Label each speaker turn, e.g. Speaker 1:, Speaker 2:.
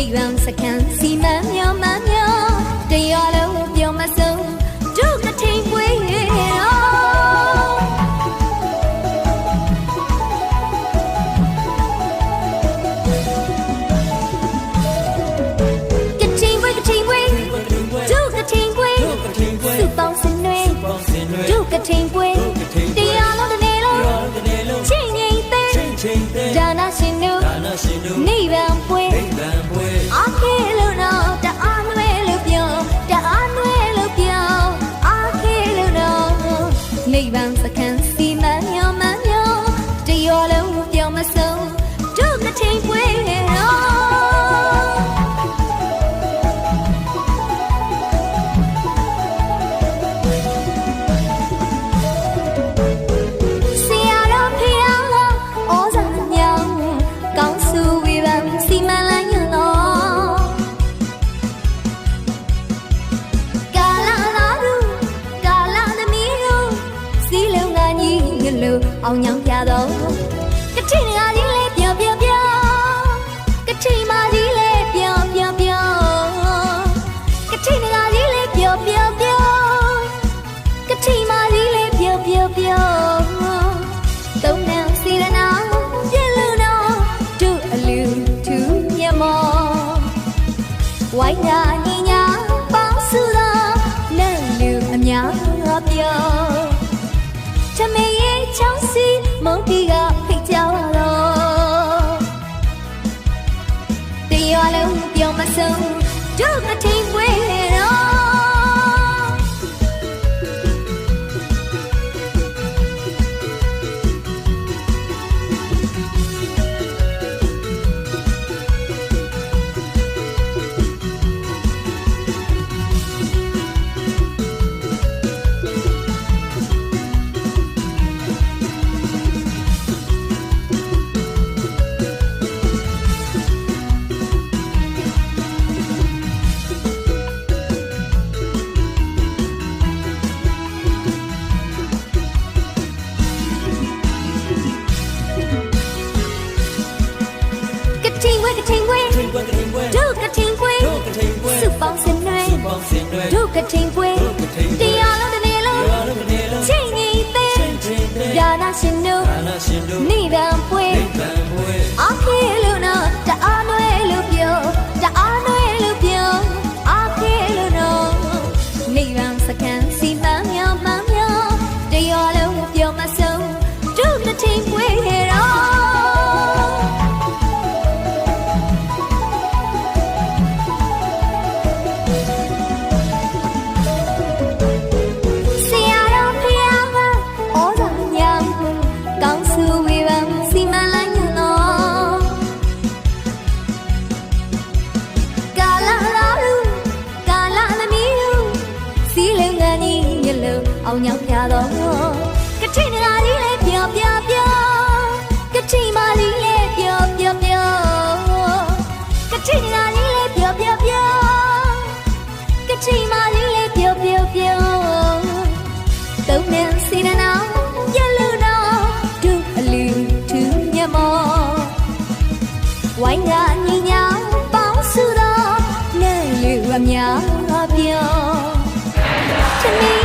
Speaker 1: playgrounds I can't
Speaker 2: see me once again. ဝို
Speaker 1: င်းတာညီညာပေါ
Speaker 2: င်း
Speaker 1: စုသောလက်လူအများရောပြောချမေရဲ့ချောင်းစီမုန်တီကဖိတ်ကြော်
Speaker 2: လို့တရွာလုံးပြော
Speaker 1: မဆုံးတို့
Speaker 2: မ ထိန်ပွေ
Speaker 1: တရားလုံးတစ်နေ့လုံးချိန်ငိမ့်
Speaker 2: သိ
Speaker 1: ပြာနာရှင်တို့
Speaker 2: နိ
Speaker 1: ဗ္ဗာန်ပွေ ညောင်ပြတော့ကတိနဂါလေးလေးပြောပြောပြောကတိမာလေးလေးပြောပြောပြောကတိနဂါလေးလေးပြောပြောပြောကတိမာလေးလေးပြောပြောပြောသုံးမြန်စီနနာ
Speaker 2: ရလူတော့
Speaker 1: ဒူအလီသူညမောဝိုင်းကညီညာပေါင်းစုတော့နဲ့လူအများပြော to me.